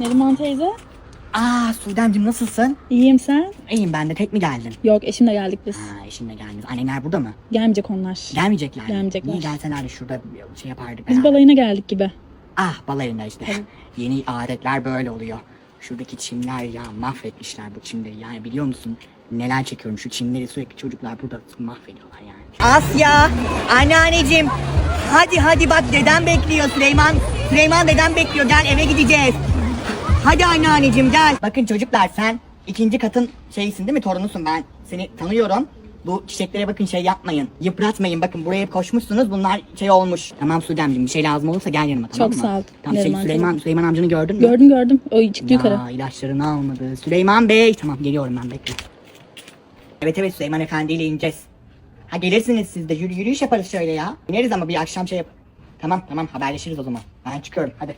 Neriman teyze. Aa Sudemciğim nasılsın? İyiyim sen? İyiyim ben de tek mi geldin? Yok eşimle geldik biz. Ha eşinle geldiniz. Anneler burada mı? Gelmeyecek onlar. Gelmeyecekler mi? Gelmeyecekler. İyi gelseler de şurada bir şey yapardık. Biz beraber. balayına geldik gibi. Ah balayında işte. Yeni adetler böyle oluyor. Şuradaki çimler ya mahvetmişler bu çimleri yani biliyor musun? Neler çekiyorum şu çimleri sürekli çocuklar burada mahvediyorlar yani. Asya, anneanneciğim. Hadi hadi bak dedem bekliyor Süleyman. Süleyman dedem bekliyor gel eve gideceğiz. Hadi anneanneciğim gel. Bakın çocuklar sen ikinci katın şeysin değil mi torunusun ben seni tanıyorum. Bu çiçeklere bakın şey yapmayın. Yıpratmayın bakın buraya koşmuşsunuz bunlar şey olmuş. Tamam Sudemciğim bir şey lazım olursa gel yanıma tamam Çok mı? sağ ol, Tamam şey, Süleyman, tamam. Süleyman amcanı gördün mü? Gördüm gördüm. O çıktı yukarı. Ya ilaçlarını almadı. Süleyman Bey. Tamam geliyorum ben bekle. Evet evet Süleyman Efendi ile ineceğiz. Ha gelirsiniz siz de yürü, yürüyüş yaparız şöyle ya. İneriz ama bir akşam şey yap. Tamam tamam haberleşiriz o zaman. Ben çıkıyorum hadi.